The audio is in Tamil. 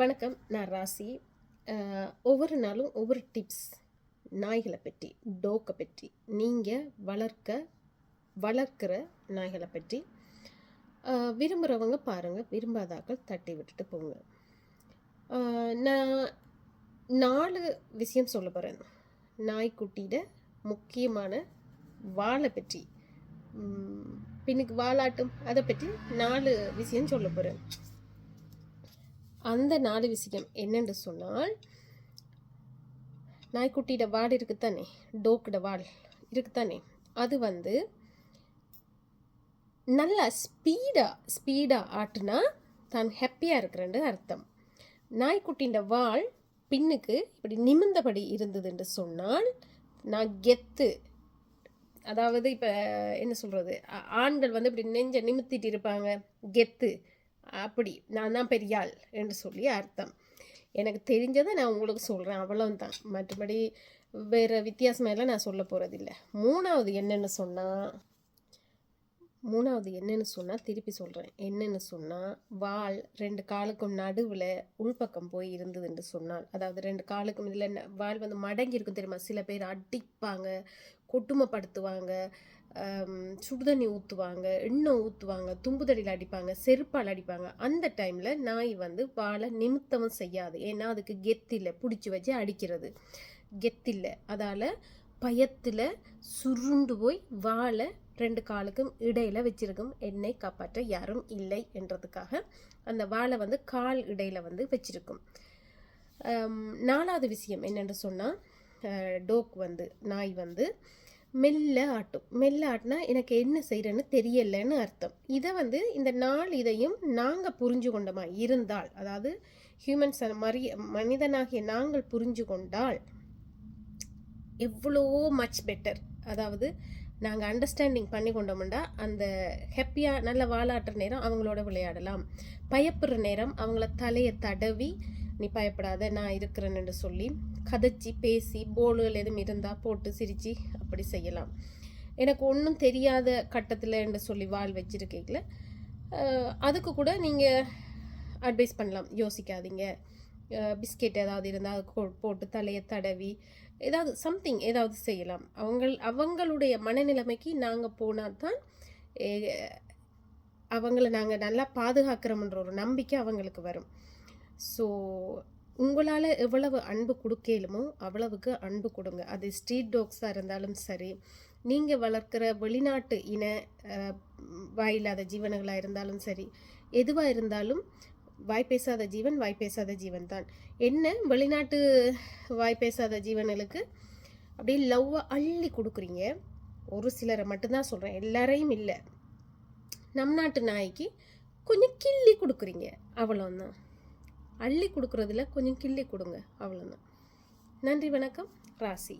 வணக்கம் நான் ராசி. ஒவ்வொரு நாளும் ஒவ்வொரு டிப்ஸ் நாய்களை பற்றி டோக்கை பற்றி நீங்கள் வளர்க்க வளர்க்கிற நாய்களை பற்றி விரும்புகிறவங்க பாருங்கள் விரும்பாதாக்கள் தட்டி விட்டுட்டு போங்க. நான் நாலு விஷயம் சொல்ல போகிறேன் நாய்க்குட்டியிட முக்கியமான வாழை பற்றி பின்னுக்கு வாலாட்டும் அதை பற்றி நாலு விஷயம் சொல்ல போகிறேன் அந்த நாலு விஷயம் என்னென்று சொன்னால் நாய்க்குட்டியோட வால் இருக்குத்தானே? டோக்கோட வால் இருக்குத்தானே? அது வந்து நல்லா ஸ்பீடாக ஸ்பீடாக ஆட்டுனா தான் ஹாப்பியாக இருக்கிறேன்னு அர்த்தம். நாய்க்குட்டியோட வால் பின்னுக்கு இப்படி நிமிர்ந்தபடி இருந்ததுன்னு சொன்னால் நான் கெத்து. அதாவது இப்போ என்ன சொல்கிறது ஆண்கள் வந்து இப்படி நெஞ்ச நிமித்திட்டு இருப்பாங்க. கெத்து. அப்படி நான் தான் பெரியாள் என்று சொல்லி அர்த்தம். எனக்கு தெரிஞ்சதை நான் உங்களுக்கு சொல்கிறேன் அவ்வளவுதான். மற்றபடி வேறு வித்தியாசமெல்லாம் நான் சொல்ல போகிறதில்ல மூணாவது என்னென்னு சொன்னால் மூணாவது என்னென்னு சொன்னால் திருப்பி சொல்கிறேன் என்னென்னு சொன்னால் வால் ரெண்டு காலுக்கும் நடுவில் உள்பக்கம் போய் இருந்ததுன்னு சொன்னால். அதாவது ரெண்டு காலுக்கும் இதில் வால் வந்து மடங்கி இருக்கும் தெரியுமா? சில பேர் அடிப்பாங்க கொட்டுமைப்படுத்துவாங்க சுடுதண்ணி ஊற்றுவாங்க எண்ணெய் ஊற்றுவாங்க தும்புதடியில் அடிப்பாங்க செருப்பால் அடிப்பாங்க. அந்த டைமில் நாய் வந்து வாழை நிமித்தமும் செய்யாது. ஏன்னா அதுக்கு கெத்தில்லை பிடிச்சி வச்சு அடிக்கிறது. கெத்தில்லை அதால் பயத்தில் சுருண்டு போய் வாழை ரெண்டு காலுக்கும் இடையில் வச்சுருக்கும் என்னை காப்பாற்ற யாரும் இல்லை என்றதுக்காக அந்த வாழை வந்து கால் இடையில் வந்து வச்சுருக்கும். நாலாவது விஷயம் என்னென்று சொன்னால் டோக் வந்து நாய் வந்து மெல்ல ஆட்டும். மெல்ல ஆட்டினா எனக்கு என்ன செய்கிறேன்னு தெரியலைன்னு அர்த்தம். இதை வந்து இந்த நாள் இதையும் நாங்கள் புரிஞ்சு கொண்டோமா இருந்தால் அதாவது ஹியூமன்ஸ் மரிய மனிதனாகிய நாங்கள் புரிஞ்சு கொண்டால் எவ்வளோ மச் பெட்டர் அதாவது நாங்கள் அண்டர்ஸ்டாண்டிங் பண்ணி கொண்டோம்னா அந்த ஹெப்பியாக நல்ல வாலாட்டுற நேரம் அவங்களோட விளையாடலாம். பயப்படுற நேரம் அவங்கள தலையை தடவி நீ பயப்படாத நான் இருக்கிறேன்னு சொல்லி கதைச்சி பேசி போலுகள் எதுவும் இருந்தால் போட்டு சிரித்து அப்படி செய்யலாம். எனக்கு ஒன்றும் தெரியாத கட்டத்தில் என்று சொல்லி வாழ் வச்சிருக்கீங்கள அதுக்கு கூட நீங்கள் அட்வைஸ் பண்ணலாம். யோசிக்காதீங்க. பிஸ்கெட் ஏதாவது இருந்தால் அது போட்டு தலையை தடவி ஏதாவது சம்திங் ஏதாவது செய்யலாம். அவங்க அவங்களுடைய மனநிலைமைக்கு நாங்கள் போனால் தான் அவங்கள நாங்கள் நல்லா பாதுகாக்கிறோம்ன்ற ஒரு நம்பிக்கை அவங்களுக்கு வரும். ஸோ உங்களால் எவ்வளவு அன்பு கொடுக்கலுமோ அவ்வளவுக்கு அன்பு கொடுங்க. அது ஸ்ட்ரீட் டாக்ஸாக இருந்தாலும் சரி நீங்கள் வளர்க்குற வெளிநாட்டு இன வாயில்லாத ஜீவனங்களாக இருந்தாலும் சரி எதுவாக இருந்தாலும் வாய் பேசாத ஜீவன் வாய் பேசாத ஜீவன் தான் என்ன வெளிநாட்டு வாய் பேசாத ஜீவன்களுக்கு அப்படியே லவ்வை அள்ளி கொடுக்குறீங்க. ஒரு சிலரை மட்டும்தான் சொல்கிறேன் எல்லாரையும் இல்லை. நம் நாட்டு நாய்க்கு கொஞ்சம் கிள்ளி கொடுக்குறீங்க. அவ்வளோதான் அள்ளி கொடுக்குறதுல கொஞ்சம் கிள்ளி கொடுங்க. அவ்வளோதான் நன்றி வணக்கம். ராசி.